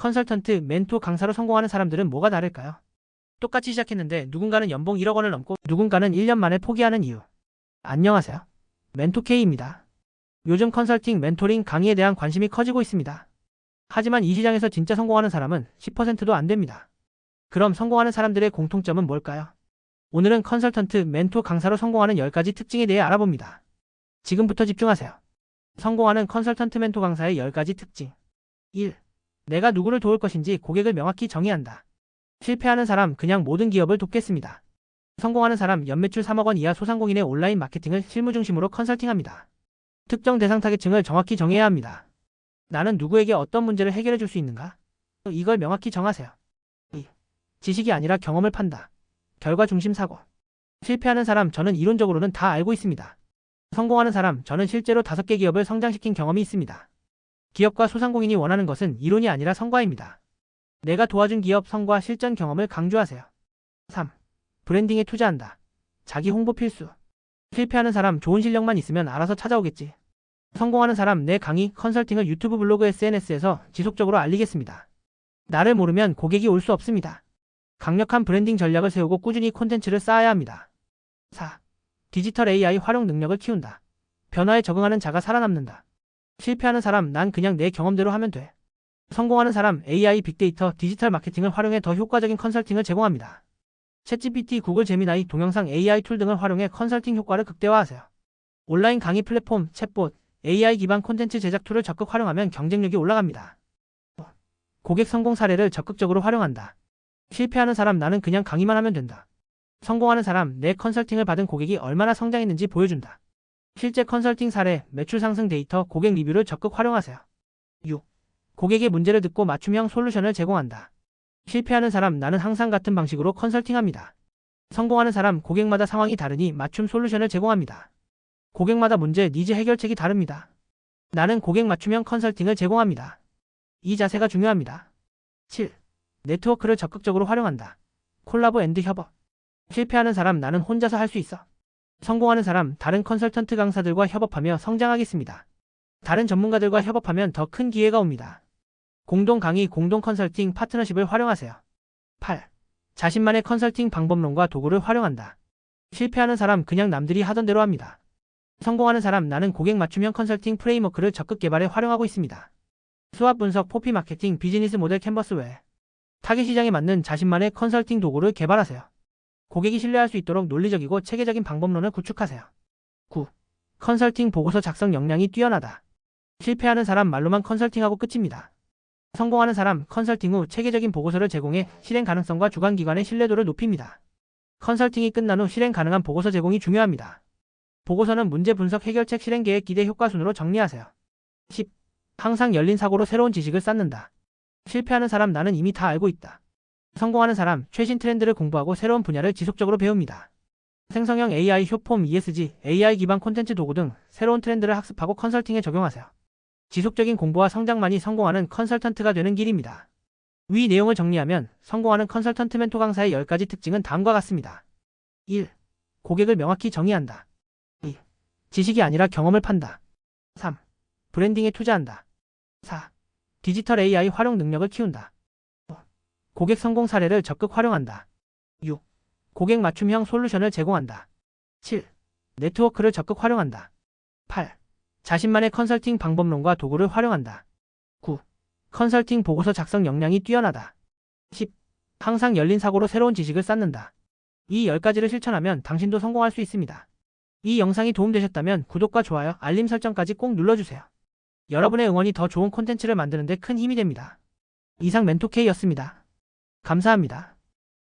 컨설턴트, 멘토, 강사로 성공하는 사람들은 뭐가 다를까요? 똑같이 시작했는데 누군가는 연봉 1억 원을 넘고 누군가는 1년 만에 포기하는 이유. 안녕하세요. 멘토 K입니다. 요즘 컨설팅, 멘토링, 강의에 대한 관심이 커지고 있습니다. 하지만 이 시장에서 진짜 성공하는 사람은 10%도 안 됩니다. 그럼 성공하는 사람들의 공통점은 뭘까요? 오늘은 컨설턴트, 멘토, 강사로 성공하는 10가지 특징에 대해 알아봅니다. 지금부터 집중하세요. 성공하는 컨설턴트 멘토 강사의 10가지 특징. 1. 내가 누구를 도울 것인지 고객을 명확히 정의한다. 실패하는 사람 그냥 모든 기업을 돕겠습니다. 성공하는 사람 연매출 3억 원 이하 소상공인의 온라인 마케팅을 실무 중심으로 컨설팅합니다. 특정 대상 타겟층을 정확히 정해야 합니다. 나는 누구에게 어떤 문제를 해결해 줄 수 있는가? 이걸 명확히 정하세요. 2. 지식이 아니라 경험을 판다. 결과 중심 사고. 실패하는 사람 저는 이론적으로는 다 알고 있습니다. 성공하는 사람 저는 실제로 5개 기업을 성장시킨 경험이 있습니다. 기업과 소상공인이 원하는 것은 이론이 아니라 성과입니다. 내가 도와준 기업 성과 실전 경험을 강조하세요. 3. 브랜딩에 투자한다. 자기 홍보 필수. 실패하는 사람 좋은 실력만 있으면 알아서 찾아오겠지. 성공하는 사람 내 강의, 컨설팅을 유튜브 블로그 SNS에서 지속적으로 알리겠습니다. 나를 모르면 고객이 올 수 없습니다. 강력한 브랜딩 전략을 세우고 꾸준히 콘텐츠를 쌓아야 합니다. 4. 디지털 AI 활용 능력을 키운다. 변화에 적응하는 자가 살아남는다. 실패하는 사람 난 그냥 내 경험대로 하면 돼. 성공하는 사람 AI 빅데이터 디지털 마케팅을 활용해 더 효과적인 컨설팅을 제공합니다. 챗GPT, 구글 제미나이, 동영상 AI 툴 등을 활용해 컨설팅 효과를 극대화하세요. 온라인 강의 플랫폼, 챗봇, AI 기반 콘텐츠 제작 툴을 적극 활용하면 경쟁력이 올라갑니다. 고객 성공 사례를 적극적으로 활용한다. 실패하는 사람 나는 그냥 강의만 하면 된다. 성공하는 사람 내 컨설팅을 받은 고객이 얼마나 성장했는지 보여준다. 실제 컨설팅 사례, 매출 상승 데이터, 고객 리뷰를 적극 활용하세요. 6. 고객의 문제를 듣고 맞춤형 솔루션을 제공한다. 실패하는 사람 나는 항상 같은 방식으로 컨설팅합니다. 성공하는 사람 고객마다 상황이 다르니 맞춤 솔루션을 제공합니다. 고객마다 문제, 니즈 해결책이 다릅니다. 나는 고객 맞춤형 컨설팅을 제공합니다. 이 자세가 중요합니다. 7. 네트워크를 적극적으로 활용한다. 콜라보 앤드 협업. 실패하는 사람 나는 혼자서 할 수 있어. 성공하는 사람 다른 컨설턴트 강사들과 협업하며 성장하겠습니다. 다른 전문가들과 협업하면 더 큰 기회가 옵니다. 공동 강의, 공동 컨설팅, 파트너십을 활용하세요. 8. 자신만의 컨설팅 방법론과 도구를 활용한다. 실패하는 사람 그냥 남들이 하던 대로 합니다. 성공하는 사람 나는 고객 맞춤형 컨설팅 프레임워크를 적극 개발해 활용하고 있습니다. 수압 분석, 포피 마케팅, 비즈니스 모델 캔버스 외 타겟 시장에 맞는 자신만의 컨설팅 도구를 개발하세요. 고객이 신뢰할 수 있도록 논리적이고 체계적인 방법론을 구축하세요. 9. 컨설팅 보고서 작성 역량이 뛰어나다. 실패하는 사람 말로만 컨설팅하고 끝입니다. 성공하는 사람 컨설팅 후 체계적인 보고서를 제공해 실행 가능성과 주관 기관의 신뢰도를 높입니다. 컨설팅이 끝난 후 실행 가능한 보고서 제공이 중요합니다. 보고서는 문제 분석 해결책 실행 계획 기대 효과 순으로 정리하세요. 10. 항상 열린 사고로 새로운 지식을 쌓는다. 실패하는 사람 나는 이미 다 알고 있다. 성공하는 사람 최신 트렌드를 공부하고 새로운 분야를 지속적으로 배웁니다. 생성형 AI, 효폼, ESG, AI 기반 콘텐츠 도구 등 새로운 트렌드를 학습하고 컨설팅에 적용하세요. 지속적인 공부와 성장만이 성공하는 컨설턴트가 되는 길입니다. 위 내용을 정리하면 성공하는 컨설턴트 멘토 강사의 10가지 특징은 다음과 같습니다. 1. 고객을 명확히 정의한다. 2. 지식이 아니라 경험을 판다. 3. 브랜딩에 투자한다. 4. 디지털 AI 활용 능력을 키운다. 5. 고객 성공 사례를 적극 활용한다. 6. 고객 맞춤형 솔루션을 제공한다. 7. 네트워크를 적극 활용한다. 8. 자신만의 컨설팅 방법론과 도구를 활용한다. 9. 컨설팅 보고서 작성 역량이 뛰어나다. 10. 항상 열린 사고로 새로운 지식을 쌓는다. 이 10가지를 실천하면 당신도 성공할 수 있습니다. 이 영상이 도움되셨다면 구독과 좋아요, 알림 설정까지 꼭 눌러주세요. 여러분의 응원이 더 좋은 콘텐츠를 만드는 데 큰 힘이 됩니다. 이상 멘토K였습니다. 감사합니다.